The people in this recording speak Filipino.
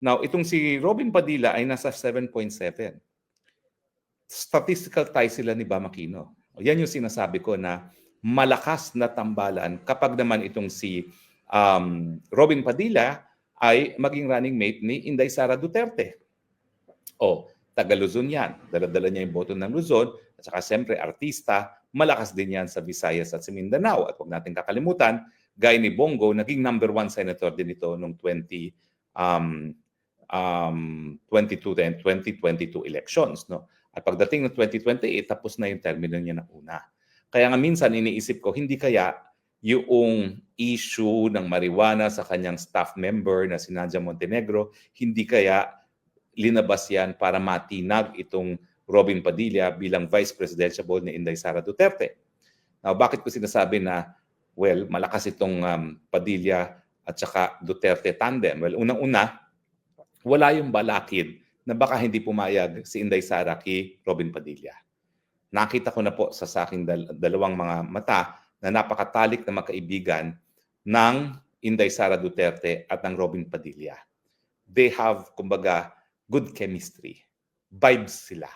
Now, itong si Robin Padilla ay nasa 7.7. Statistical tie sila ni Bam Aquino. Yan yung sinasabi ko na malakas na tambalan kapag naman itong si um, Robin Padilla ay maging running mate ni Inday Sara Duterte. O, taga Luzon yan. Daladala niya yung boto ng Luzon. At saka siyempre, artista, malakas din yan sa Visayas at sa Mindanao. At huwag natin kakalimutan, Guy ni Bongo, naging number one senator din ito noong 20, um, um, 22 and 2022 elections. No? At pagdating ng 2028, tapos na yung termino niya na una. Kaya nga minsan iniisip ko, hindi kaya yung issue ng marijuana sa kanyang staff member na si Nadia Montenegro, hindi kaya linabas yan para matinag itong Robin Padilla bilang vice presidential ni Inday Sara Duterte. Now, bakit ko sinasabi na, well, malakas itong um, Padilla at saka Duterte tandem? Well, unang-una, wala yung balakid na baka hindi pumayag si Inday Sara kay Robin Padilla. Nakita ko na po sa saking dal- dalawang mga mata na napakatalik na magkaibigan ng Inday Sara Duterte at ng Robin Padilla. They have, kumbaga, good chemistry. Vibes sila.